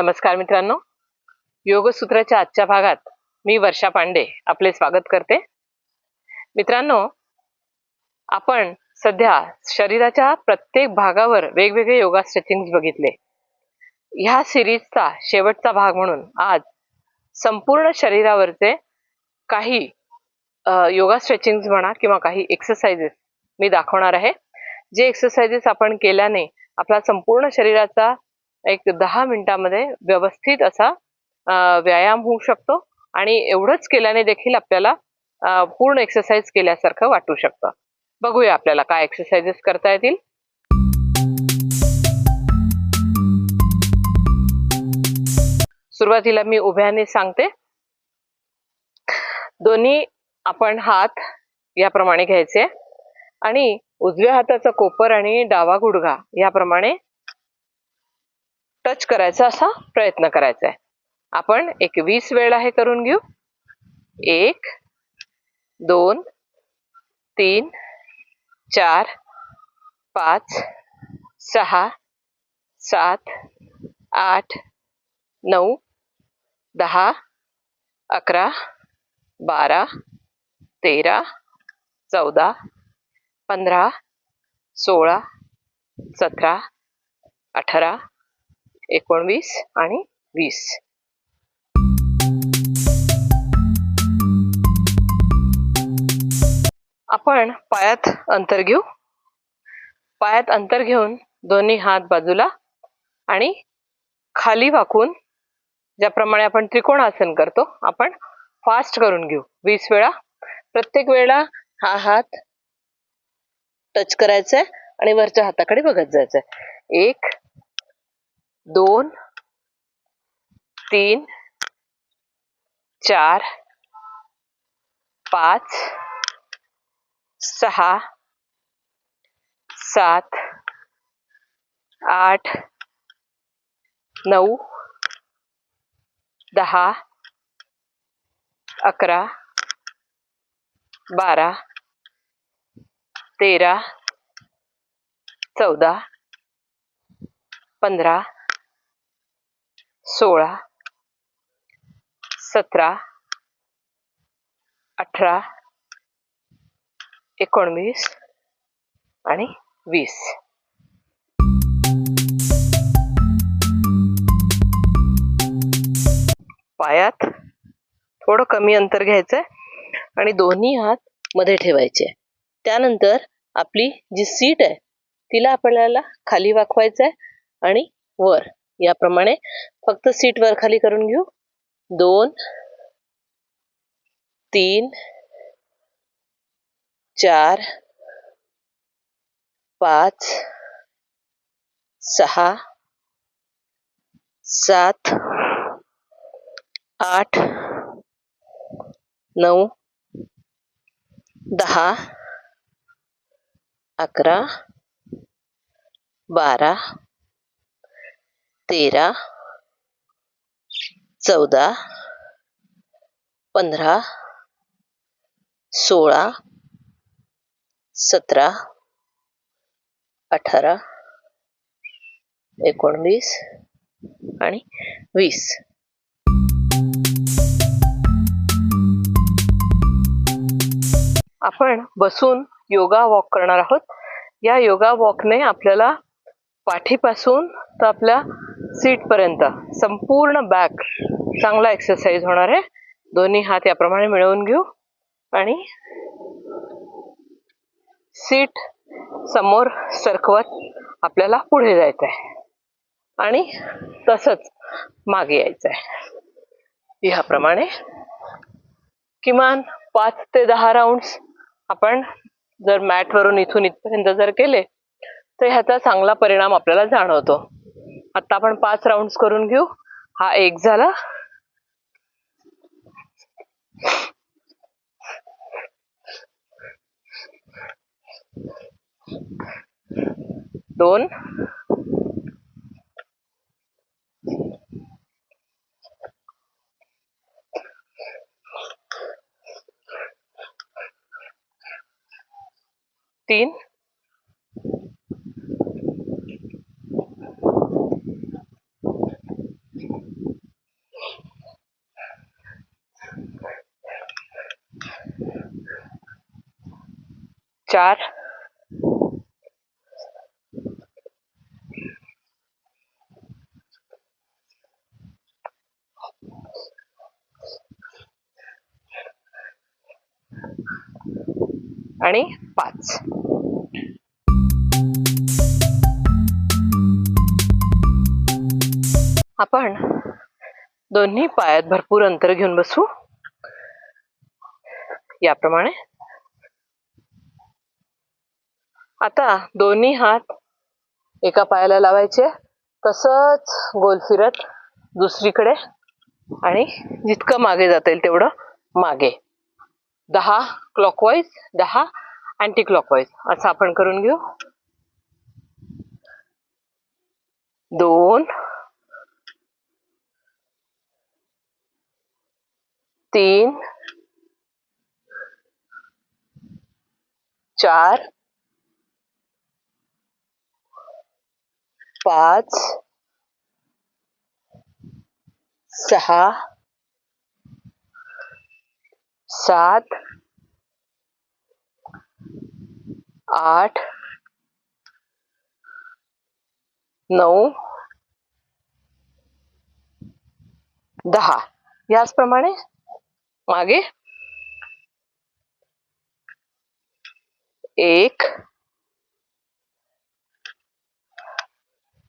नमस्कार मित्रांनो. योगसूत्राच्या आजच्या भागात मी वर्षा पांडे आपले स्वागत करते. मित्रांनो आपण सध्या शरीराच्या प्रत्येक भागावर वेगवेगळे योगा स्ट्रेचिंग बघितले. ह्या सिरीजचा शेवटचा भाग म्हणून आज संपूर्ण शरीरावरचे काही योगा स्ट्रेचिंग म्हणा किंवा काही एक्सरसाइजेस मी दाखवणार आहे. जे एक्सरसाइजेस आपण केल्याने आपला संपूर्ण शरीराचा एक दहा मिनिटामध्ये व्यवस्थित असा व्यायाम होऊ शकतो आणि एवढंच केल्याने देखील आपल्याला पूर्ण एक्सरसाइज केल्यासारखं वाटू शकतं. बघूया आपल्याला काय एक्सरसाइजेस करता येतील. सुरुवातीला मी उभ्याने सांगते. दोन्ही आपण हात याप्रमाणे घ्यायचे आणि उजव्या हाताचा कोपर आणि डावा गुडघा याप्रमाणे टच करायचा असा प्रयत्न करायचा आहे आपण एक वीस वेळा हे करून घेऊ. एक दोन तीन चार पाच सहा सात आठ नऊ दहा अकरा बारा तेरा चौदा पंधरा सोळा सतरा अठरा एकोणवीस आणि वीस. आपण पायात अंतर घेऊ. पायात अंतर घेऊन दोन्ही हात बाजूला आणि खाली वाकून ज्याप्रमाणे आपण त्रिकोणासन करतो आपण फास्ट करून घेऊ. वीस वेळा. प्रत्येक वेळा हा हात टच करायचा आहे आणि वरच्या हाताकडे बघत जायचंय. एक दोन तीन चार पाच सहा सात आठ नऊ दहा अकरा बारा तेरा चौदा पंधरा सोळा सतरा अठरा एकोणवीस आणि वीस. पायात थोडं कमी अंतर घ्यायचंय आणि दोन्ही हात मध्ये ठेवायचे. त्यानंतर आपली जी सीट आहे तिला आपल्याला खाली वाकवायचं आहे आणि वर. याप्रमाणे फक्त सीट वर खाली करून घेऊ. दोन, तीन, चार, पाच, सहा, सात, आठ, नऊ, दहा, अकरा, बारा, तेरा चौदा पंधरा सोळा सतरा अठरा एकोणवीस आणि वीस. आपण बसून योगा वॉक करणार आहोत. या योगा वॉकने आपल्याला पाठीपासून तर आपल्या सीट पर्यंत. संपूर्ण बॅक चांगला एक्सरसाइज होणार आहे. दोन्ही हात याप्रमाणे मिळवून घेऊ. आणि सीट समोर सरकवत आपल्याला पुढे जायचं आहे आणि तसंच मागे यायचं आहे ह्याप्रमाणे किमान पाच ते दहा राऊंड्स आपण जर मॅट वरून इथून इथपर्यंत जर केले तर ह्याचा चांगला परिणाम आपल्याला जाणवतो. आता आपण पाच राऊंड करून घेऊ. हा एक झाला. दोन. तीन. चार। आणि पाच। आपण दोन्ही पायात भरपूर अंतर घेऊन बसू। याप्रमाणे आता दोन्ही हात एका पायाला लावायचे. तसंच गोल फिरत दुसरीकडे आणि जितकं मागे जाता येईल तेवढं मागे. दहा क्लॉकवाईज दहा अँटी क्लॉकवाईज असं आपण करून घेऊ. दोन तीन चार पाच सहा सात आठ नऊ दहा. याचप्रमाणे मागे. एक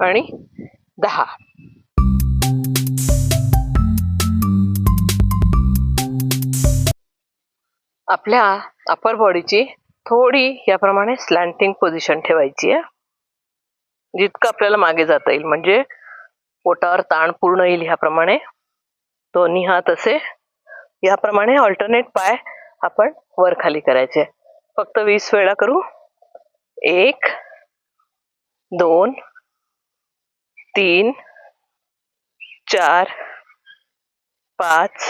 आणि दहा. आपल्या अपर बॉडीची थोडी याप्रमाणे स्लॅन्टिंग पोझिशन ठेवायची आहे. जितकं आपल्याला मागे जाता येईल म्हणजे पोटावर ताण पूर्ण येईल ह्याप्रमाणे दोन्ही हात असे याप्रमाणे ऑल्टरनेट पाय आपण वर खाली करायचे. फक्त वीस वेळा करू. एक दोन तीन चार पाच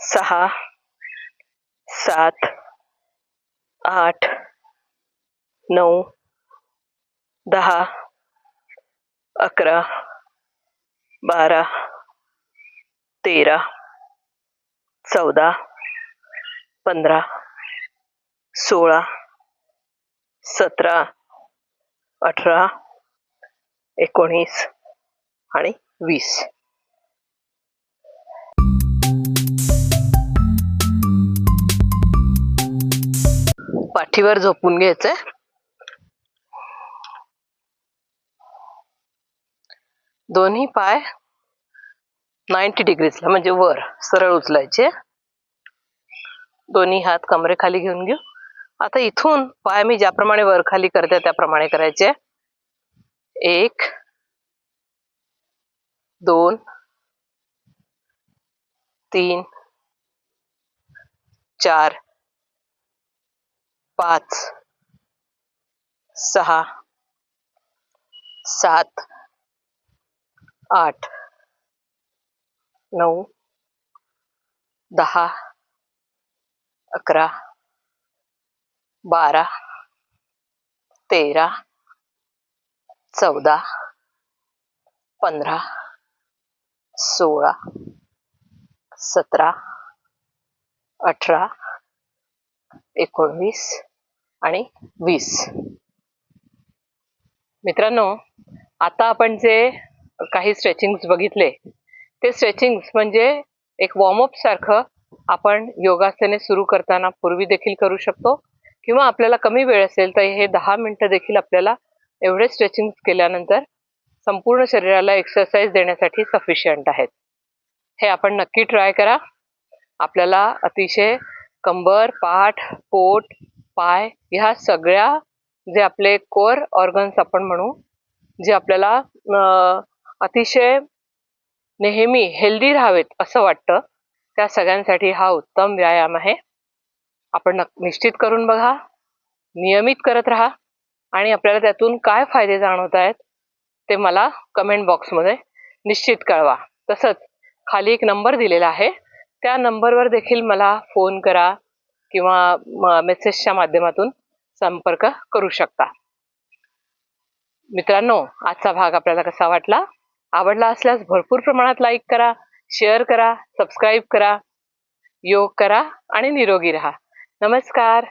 सहा सात आठ नऊ दहा अकरा बारा तेरा चौदा पंधरा सोळा सतरा अठरा एकोणीस आणि वीस. पाठीवर झोपून घ्यायचंय. दोन्ही पाय नाईन्टी डिग्रीजला म्हणजे वर सरळ उचलायचे. दोन्ही हात कमरे खाली घेऊन घेऊ. आता इथून पाय मी ज्याप्रमाणे वर खाली करते त्याप्रमाणे करायचे. एक दोन तीन चार पाच सहा सात आठ नऊ दहा अकरा बारा तेरा चौदा पंधरा सोळा सतरा अठरा एकोणवीस आणि वीस. मित्रांनो आता आपण जे काही स्ट्रेचिंग बघितले ते स्ट्रेचिंग म्हणजे एक वॉर्मअप सारखं आपण योगासने सुरू करताना पूर्वी देखील करू शकतो किंवा आपल्याला कमी वेळ असेल तर हे दहा मिनटं देखील आपल्याला एवढे स्ट्रेचिंग केल्यानंतर संपूर्ण शरीराला एक्सरसाइज देण्यासाठी सफिशियंट आहेत. हे आपण नक्की ट्राय करा. आपल्याला अतिशय कंबर पाठ पोट पाय ह्या सगळ्या जे आपले कोर ऑर्गन्स आपण म्हणू जे आपल्याला अतिशय नेहमी हेल्दी राहावेत असं वाटतं त्या सगळ्यांसाठी हा उत्तम व्यायाम आहे. आपण नक- निश्चित करून बघा नियमित करत राहा आणि आपल्याला त्यातून काय फायदे जाणवत आहेत ते मला कमेंट बॉक्समध्ये निश्चित कळवा. तसंच खाली एक नंबर दिलेला आहे. त्या नंबरवर देखील मला फोन करा किंवा मेसेजच्या माध्यमातून संपर्क करू शकता. मित्रांनो आजचा भाग आपल्याला कसा वाटला? आवडला असल्यास भरपूर प्रमाणात लाईक करा शेअर करा सबस्क्राईब करा योग करा आणि निरोगी राहा. नमस्कार.